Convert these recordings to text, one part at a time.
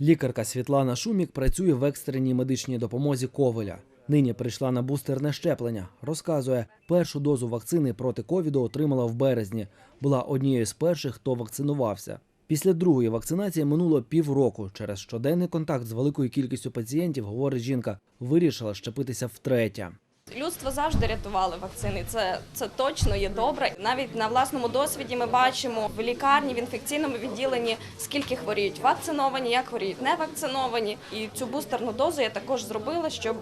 Лікарка Світлана Шумік працює в екстреній медичній допомозі Ковеля. Нині прийшла на бустерне щеплення. Розказує, першу дозу вакцини проти ковіду отримала в березні. Була однією з перших, хто вакцинувався. Після другої вакцинації минуло півроку. Через щоденний контакт з великою кількістю пацієнтів, говорить жінка, вирішила щепитися втретє. Людство завжди рятували вакцини. Це, це точно є добре. Навіть на власному досвіді ми бачимо в лікарні, в інфекційному відділенні, скільки хворіють вакциновані, як хворіють не вакциновані. І цю бустерну дозу я також зробила, щоб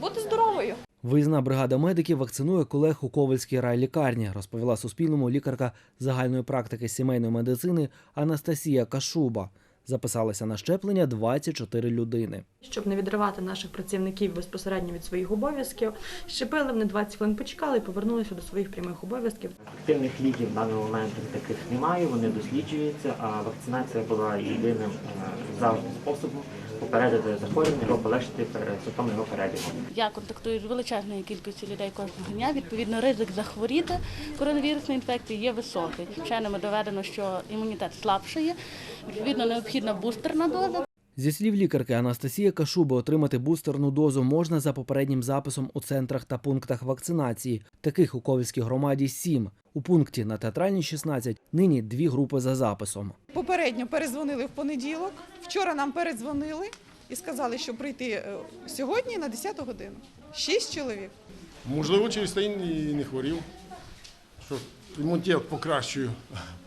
бути здоровою. Виїзна бригада медиків вакцинує колег у Ковальській райлікарні, розповіла Суспільному лікарка загальної практики сімейної медицини Анастасія Кашуба. Записалися на щеплення 24 людини. Щоб не відривати наших працівників безпосередньо від своїх обов'язків, щепили вони 20 хвилин почекали і повернулися до своїх прямих обов'язків. Активних ліків в даний момент таких немає, вони досліджуються, а вакцинація була єдиним е, завжди способом попередити захворювання або полегшити симптоми його перебігу. Я контактую з величезною кількістю людей кожного дня. Відповідно, ризик захворіти коронавірусною інфекцією є високий. Вченими доведено, що імунітет слабшає. Відповідно, необхідна бустерна доза. Зі слів лікарки Анастасії Кашуби, отримати бустерну дозу можна за попереднім записом у центрах та пунктах вакцинації. Таких у Ковальській громаді сім. У пункті на театральній 16 нині дві групи за записом. Попередньо перезвонили в понеділок. Вчора нам передзвонили і сказали, що прийти е, сьогодні на 10 годину. Шість чоловік. Можливо, через те і не хворів, що імунітет покращую.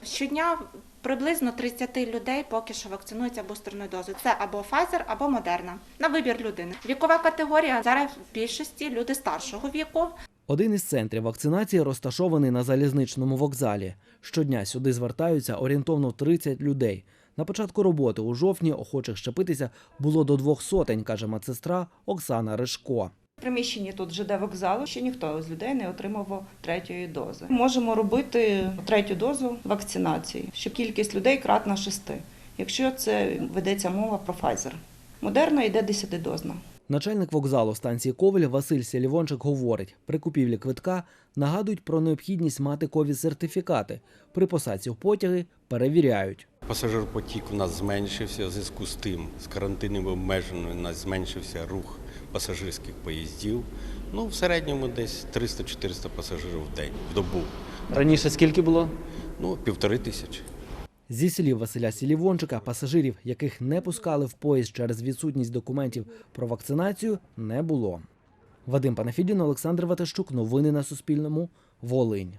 Щодня приблизно 30 людей поки що вакцинуються бустерною дозою. Це або Pfizer, або Moderna. На вибір людини. Вікова категорія зараз в більшості люди старшого віку. Один із центрів вакцинації розташований на залізничному вокзалі. Щодня сюди звертаються орієнтовно 30 людей. На початку роботи у жовтні охочих щепитися було до двох сотень, каже медсестра Оксана Ришко. Приміщенні тут ЖД вокзалу ще ніхто з людей не отримав третьої дози. Можемо робити третю дозу вакцинації, що кількість людей кратна шести, якщо це ведеться мова про Pfizer. Модерна йде 10-дозна. Начальник вокзалу станції Ковель Василь Селівончик говорить, при купівлі квитка нагадують про необхідність мати ковід-сертифікати. При посадці в потяги перевіряють. Пасажирпотік у нас зменшився в зв'язку з тим, з карантинними обмеженнями у нас зменшився рух пасажирських поїздів. Ну, в середньому десь 300-400 пасажирів в день, в добу. Раніше скільки було? Ну, півтори тисячі. Зі слів Василя Сілівончика, пасажирів, яких не пускали в поїзд через відсутність документів про вакцинацію, не було. Вадим Панафідін, Олександр Ватащук. Новини на Суспільному. Волинь.